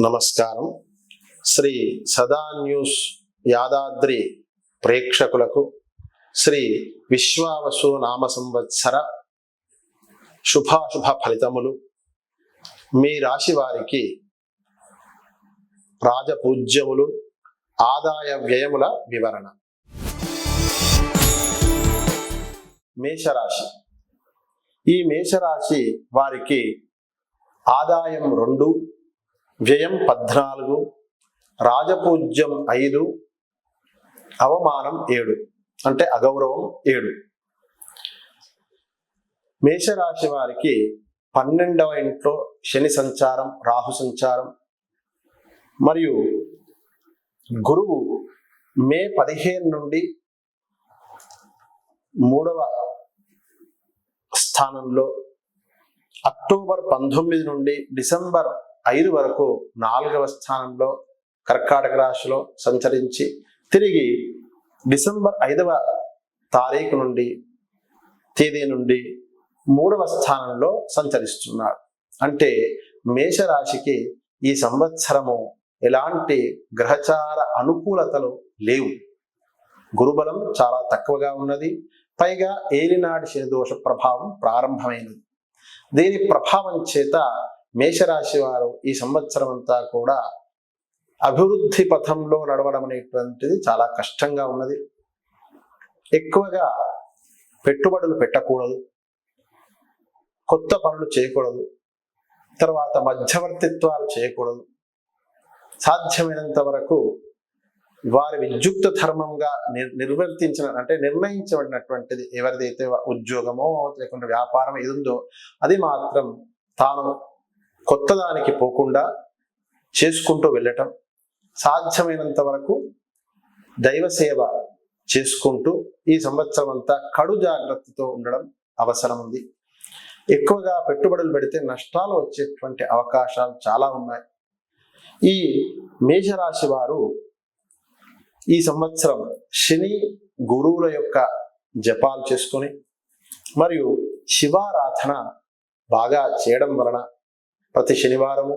నమస్కారం. శ్రీ సదా న్యూస్ యాదాద్రి ప్రేక్షకులకు శ్రీ విశ్వావసు నామ సంవత్సర శుభాశుభ ఫలితములు. మీ రాశి వారికి రాజపూజ్యములు ఆదాయ వ్యయముల వివరణ. మేషరాశి. ఈ మేషరాశి వారికి ఆదాయం రెండు వ్యయం పద్నాలుగు రాజపూజ్యం ఐదు అవమానం ఏడు అంటే అగౌరవం ఏడు. మేషరాశి వారికి పన్నెండవ ఇంట్లో శని సంచారం రాహు సంచారం మరియు గురువు మే పదిహేను నుండి మూడవ స్థానంలో అక్టోబర్ పంతొమ్మిది నుండి డిసెంబర్ ఐదు వరకు నాలుగవ స్థానంలో కర్కాటక రాశిలో సంచరించి తిరిగి డిసెంబర్ ఐదవ తారీఖు నుండి తేదీ నుండి మూడవ స్థానంలో సంచరిస్తున్నాడు. అంటే మేషరాశికి ఈ సంవత్సరము ఎలాంటి గ్రహచార అనుకూలతలు లేవు. గురుబలం చాలా తక్కువగా ఉన్నది. పైగా ఏలినాటి శనిదోష ప్రభావం ప్రారంభమైనది. దీని ప్రభావం చేత మేషరాశి వారు ఈ సంవత్సరం అంతా కూడా అభివృద్ధి పథంలో నడవడం అనేటువంటిది చాలా కష్టంగా ఉన్నది. ఎక్కువగా పెట్టుబడులు పెట్టకూడదు. కొత్త పనులు చేయకూడదు. తర్వాత మధ్యవర్తిత్వాలు చేయకూడదు. సాధ్యమైనంత వరకు వారి విద్యుక్త ధర్మంగా నిర్వర్తించిన అంటే నిర్ణయించబడినటువంటిది ఎవరిదైతే ఉద్యోగమో లేకుంటే వ్యాపారం ఏది ఉందో అది మాత్రం తాను కొత్తదానికి పోకుండా చేసుకుంటూ వెళ్ళటం సాధ్యమైనంత వరకు దైవ సేవ చేసుకుంటూ ఈ సంవత్సరం అంతా కడు జాగ్రత్తతో ఉండడం అవసరం ఉంది ఎక్కువగా పెట్టుబడులు పెడితే నష్టాలు వచ్చేటువంటి అవకాశాలు చాలా ఉన్నాయి. ఈ మేషరాశి వారు ఈ సంవత్సరం శని గురువుల యొక్క జపాలు చేసుకొని మరియు శివారాధన బాగా చేయడం వలన ప్రతి శనివారము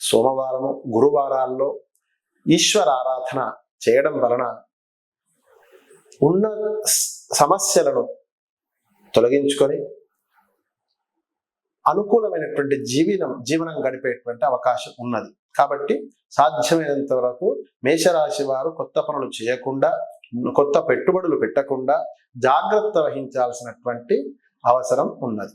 సోమవారము గురువారాల్లో ఈశ్వర ఆరాధన చేయడం వలన ఉన్న సమస్యలను తొలగించుకొని అనుకూలమైనటువంటి జీవనం జీవనం గడిపేటువంటి అవకాశం ఉన్నది. కాబట్టి సాధ్యమైనంత వరకు మేషరాశి వారు కొత్త పనులు చేయకుండా కొత్త పెట్టుబడులు పెట్టకుండా జాగ్రత్త వహించాల్సినటువంటి అవసరం ఉన్నది.